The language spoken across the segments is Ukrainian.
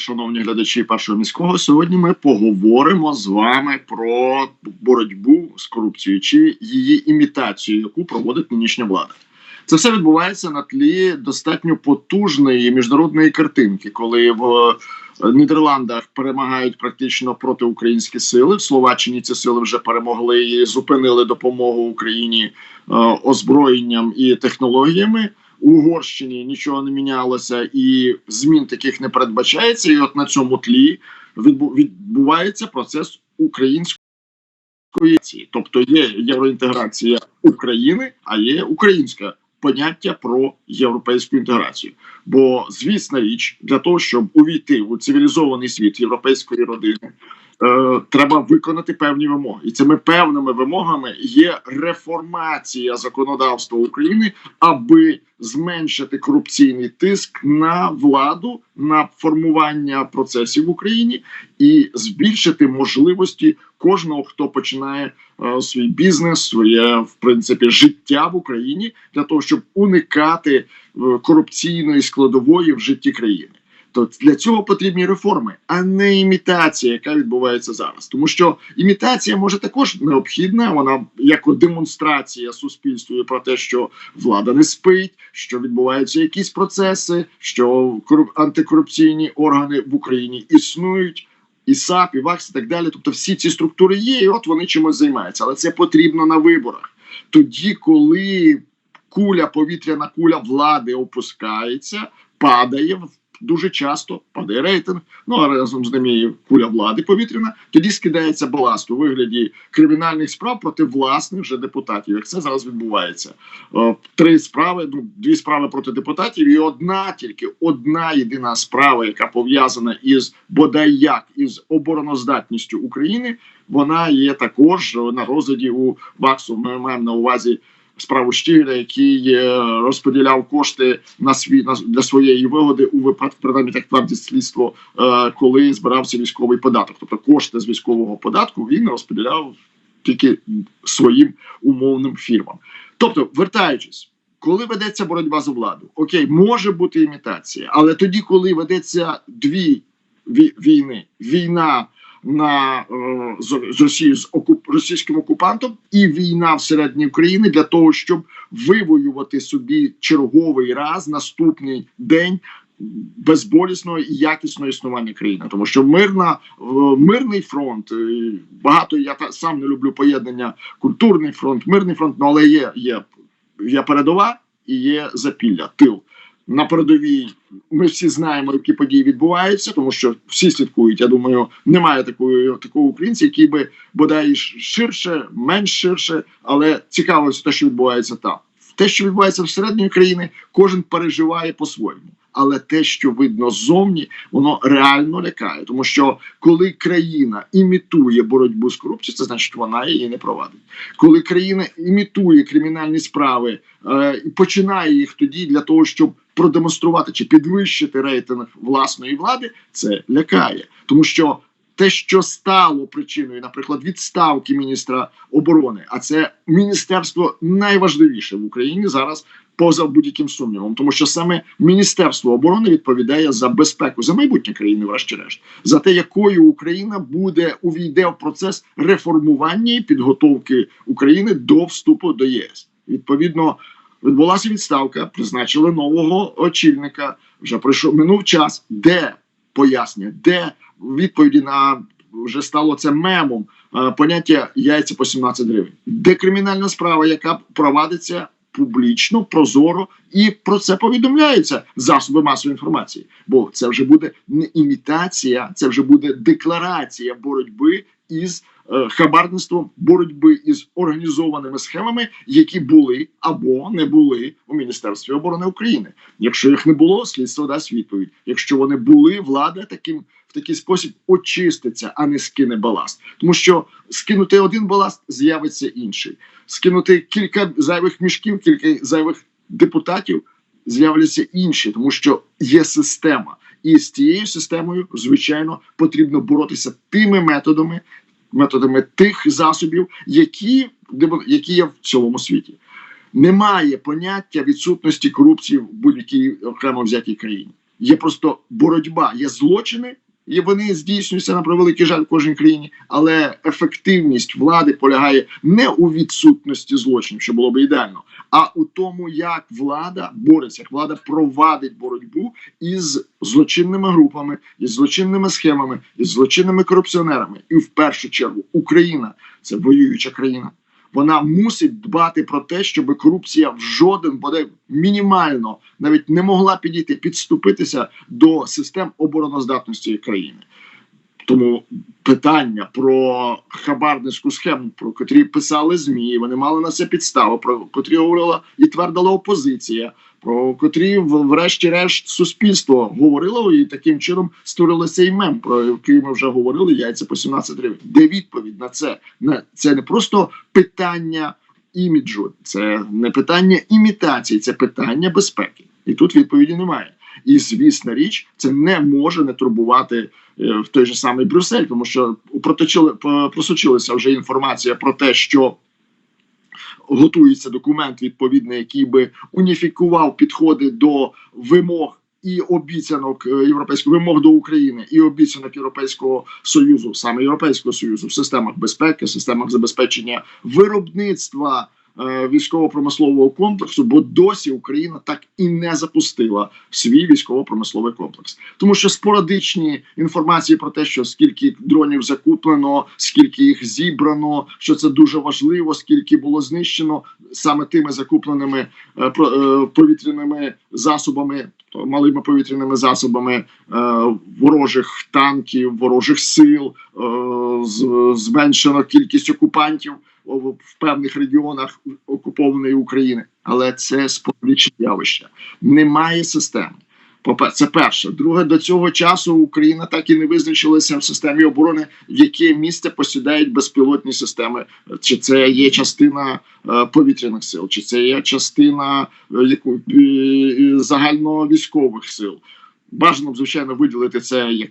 шановні глядачі першого міського. Сьогодні ми поговоримо з вами про боротьбу з корупцією чи її імітацію, яку проводить нинішня влада. Це все відбувається на тлі достатньо потужної міжнародної картинки, коли в Нідерландах перемагають практично проти українські сили. В Словаччині ці сили вже перемогли і зупинили допомогу Україні е, озброєнням і технологіями. Угорщині нічого не мінялося, і змін таких не передбачається. І от на цьому тлі відбувається процес української, тобто є євроінтеграція України, а є українська поняття про європейську інтеграцію. Бо звісна річ для того, щоб увійти у цивілізований світ європейської родини, треба виконати певні вимоги, і цими певними вимогами є реформація законодавства України, аби зменшити корупційний тиск на владу, на формування процесів в Україні і збільшити можливості кожного, хто починає е, свій бізнес, своє в принципі життя в Україні для того, щоб уникати е, корупційної складової в житті країни. То для цього потрібні реформи, а не імітація, яка відбувається зараз. Тому що імітація може також необхідна. Вона як демонстрація суспільству про те, що влада не спить, що відбуваються якісь процеси, що антикорупційні органи в Україні існують. І САП, і ВАКС, і так далі. Тобто, всі ці структури є, і от вони чимось займаються. Але це потрібно на виборах. Тоді, коли куля, повітряна куля влади опускається, падає в дуже часто падає рейтинг. Ну а разом з ними і куля влади повітряна. Тоді скидається баласт у вигляді кримінальних справ проти власних вже депутатів. Як це зараз відбувається? Три справи, ну дві справи проти депутатів, і одна тільки одна єдина справа, яка пов'язана із бодай як із обороноздатністю України. Вона є також на розгляді у ВАКСу. Ми маємо на увазі справу Штігля, який е, розподіляв кошти на свій на для своєї вигоди у випадку принаймні так твердить слідство, е, коли збирався військовий податок. Тобто кошти з військового податку він розподіляв тільки своїм умовним фірмам. Тобто, вертаючись. Коли ведеться боротьба за владу, окей, може бути імітація, але тоді, коли ведеться дві війни: війна на е, з Росією з окуп російським окупантом і війна всередині України для того, щоб вивоювати собі черговий раз наступний день. Безболісного і якісного існування країни, тому що мирна е, мирний фронт е, багато. Я сам не люблю поєднання культурний фронт, мирний фронт. Ну але є є, є передова і є запілля, тил на передовій. Ми всі знаємо, які події відбуваються, тому що всі слідкують. Я думаю, немає такої такого українця, який би бодай ширше, менш ширше, але цікавився те, що відбувається там. Те, що відбувається всередині країни, кожен переживає по-своєму але те, що видно ззовні, воно реально лякає, тому що коли країна імітує боротьбу з корупцією, це значить вона її не провадить. Коли країна імітує кримінальні справи е, починає їх тоді для того, щоб продемонструвати чи підвищити рейтинг власної влади, це лякає, тому що. Те, що стало причиною, наприклад, відставки міністра оборони, а це міністерство найважливіше в Україні зараз поза будь-яким сумнівом, тому що саме Міністерство оборони відповідає за безпеку за майбутнє країни, врешті-решт, за те, якою Україна буде увійде в процес реформування і підготовки України до вступу до ЄС. Відповідно, відбулася відставка, призначили нового очільника. Вже пройшов минув час, де пояснення, де відповіді на вже стало це мемом е, поняття яйця по 17 гривень, де кримінальна справа, яка провадиться публічно, прозоро і про це повідомляються засоби масової інформації. Бо це вже буде не імітація, це вже буде декларація боротьби із хабарництвом, боротьби із організованими схемами, які були або не були у міністерстві оборони України. Якщо їх не було, слідство дасть відповідь. Якщо вони були, влада таким в такий спосіб очиститься, а не скине баласт. Тому що скинути один баласт з'явиться інший. Скинути кілька зайвих мішків, кілька зайвих депутатів з'являться інші, тому що є система. І з цією системою, звичайно, потрібно боротися тими методами, методами тих засобів, які які є в цілому світі. Немає поняття відсутності корупції в будь-якій окремо взятій країні. Є просто боротьба, є злочини, і вони здійснюються на превеликий жаль в кожній країні. Але ефективність влади полягає не у відсутності злочинів, що було б ідеально, а у тому, як влада бореться, як влада провадить боротьбу із злочинними групами, із злочинними схемами, із злочинними корупціонерами. І в першу чергу Україна це воююча країна. Вона мусить дбати про те, щоб корупція в жоден буде мінімально навіть не могла підійти, підступитися до систем обороноздатності країни. Тому питання про хабарницьку схему, про котрі писали змі, вони мали на це підставу, про котрі говорила і твердила опозиція, про котрі, врешті-решт, суспільство говорило і таким чином створили цей мем, про який ми вже говорили. Яйця по 17 гривень. Де відповідь на це? На це не просто питання іміджу, це не питання імітації, це питання безпеки. І тут відповіді немає. І звісна річ, це не може не турбувати е, в той же самий Брюссель, тому що проточили просочилася вже інформація про те, що готується документ відповідний, який би уніфікував підходи до вимог. І обіцянок е, європейського вимог до України і обіцянок Європейського союзу, саме Європейського союзу, в системах безпеки, системах забезпечення виробництва військово-промислового комплексу, бо досі Україна так і не запустила свій військово-промисловий комплекс, тому що спорадичні інформації про те, що скільки дронів закуплено, скільки їх зібрано, що це дуже важливо, скільки було знищено саме тими закупленими е, е, повітряними засобами, малими повітряними засобами е, ворожих танків, ворожих сил, е, зменшено кількість окупантів в певних регіонах окупованої України, але це спорадичне явище. Немає системи. Це перше. Друге, до цього часу Україна так і не визначилася в системі оборони, яке місце посідають безпілотні системи. Чи це є частина е, повітряних сил, чи це є частина е, е, загальновійськових сил. Бажано, звичайно, виділити це, як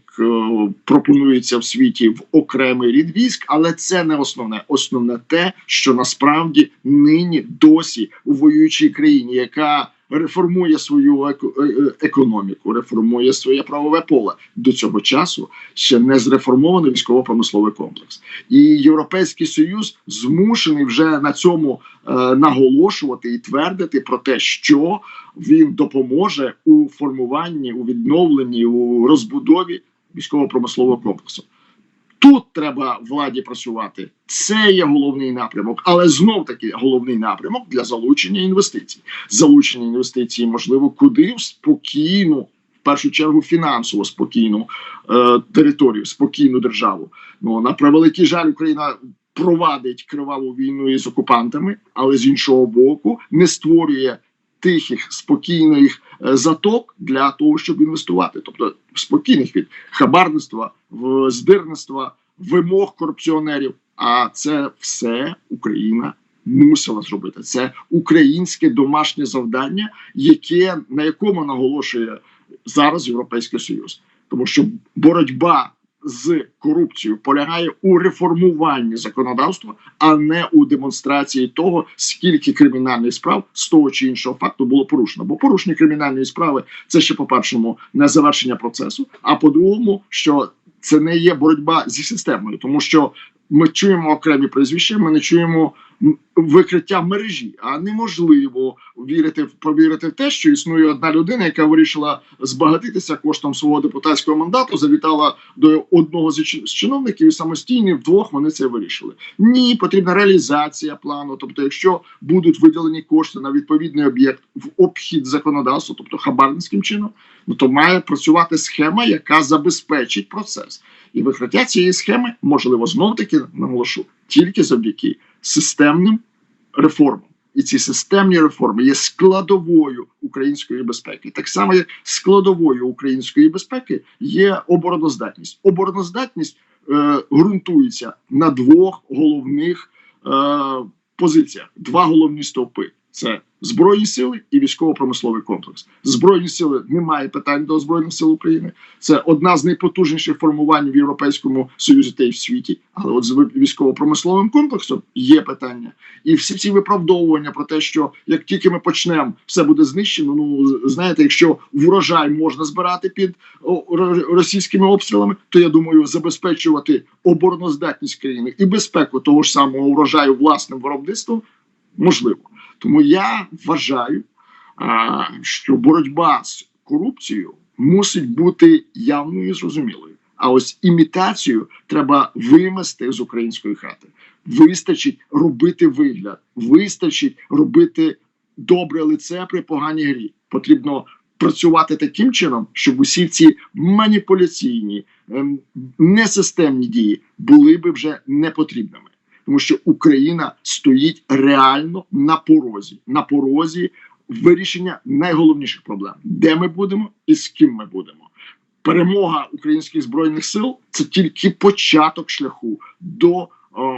пропонується в світі, в окремий рід військ, але це не основне. Основне те, що насправді нині досі у воюючій країні, яка реформує свою е- е- економіку, реформує своє правове поле до цього часу ще не зреформований військово-промисловий комплекс, і Європейський Союз змушений вже на цьому е, наголошувати і твердити про те, що він допоможе у формуванні, у відновленні, у розбудові військово-промислового комплексу. Тут треба владі працювати. Це є головний напрямок, але знов таки головний напрямок для залучення інвестицій. Залучення інвестицій можливо куди в спокійну, в першу чергу фінансово спокійну е, територію, спокійну державу. Ну на превеликий жаль, Україна провадить криваву війну із окупантами, але з іншого боку не створює тихих спокійних е, заток для того, щоб інвестувати, тобто спокійних від хабарництва, в здирництва, вимог корупціонерів. А це все Україна мусила зробити. Це українське домашнє завдання, яке на якому наголошує зараз Європейський Союз, тому що боротьба з корупцією полягає у реформуванні законодавства, а не у демонстрації того, скільки кримінальних справ з того чи іншого факту було порушено. Бо порушення кримінальної справи це ще по першому не завершення процесу. А по-другому, що це не є боротьба зі системою, тому що ми чуємо окремі прізвища, ми не чуємо викриття мережі. А неможливо вірити повірити в те, що існує одна людина, яка вирішила збагатитися коштом свого депутатського мандату, завітала до одного з чиновників і самостійно вдвох вони це вирішили. Ні, потрібна реалізація плану. Тобто, якщо будуть виділені кошти на відповідний об'єкт в обхід законодавства, тобто хабарницьким чином, ну то має працювати схема, яка забезпечить процес. І викриття цієї схеми можливо знов таки наголошу тільки завдяки системним реформам. І ці системні реформи є складовою української безпеки. Так само, як складовою української безпеки є обороноздатність. Обороноздатність е, ґрунтується на двох головних е, позиціях: два головні стовпи: це Збройні сили і військово-промисловий комплекс. Збройні сили немає питань до збройних сил України. Це одна з найпотужніших формувань в Європейському Союзі та й в світі. Але от з військово-промисловим комплексом є питання, і всі ці виправдовування про те, що як тільки ми почнемо, все буде знищено. Ну знаєте, якщо врожай можна збирати під російськими обстрілами, то я думаю, забезпечувати обороноздатність країни і безпеку того ж самого врожаю власним виробництвом можливо. Тому я вважаю, що боротьба з корупцією мусить бути явною і зрозумілою. А ось імітацію треба вимести з української хати. Вистачить робити вигляд, вистачить робити добре лице при поганій грі. Потрібно працювати таким чином, щоб усі ці маніпуляційні, ем, несистемні дії були би вже непотрібними тому що Україна стоїть реально на порозі, на порозі вирішення найголовніших проблем, де ми будемо і з ким ми будемо. Перемога українських збройних сил це тільки початок шляху до е,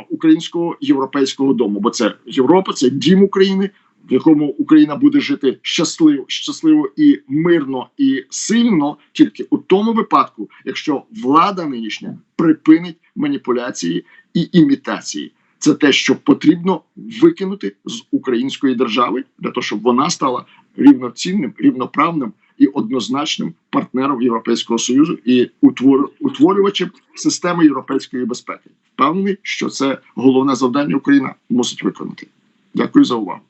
українського європейського дому. Бо це Європа, це дім України, в якому Україна буде жити щасливо, щасливо і мирно і сильно, тільки у тому випадку, якщо влада нинішня припинить маніпуляції і імітації. Це те, що потрібно викинути з української держави для того, щоб вона стала рівноцінним, рівноправним і однозначним партнером Європейського союзу і утвор- утворювачем системи європейської безпеки. Впевнений, що це головне завдання Україна мусить виконати. Дякую за увагу.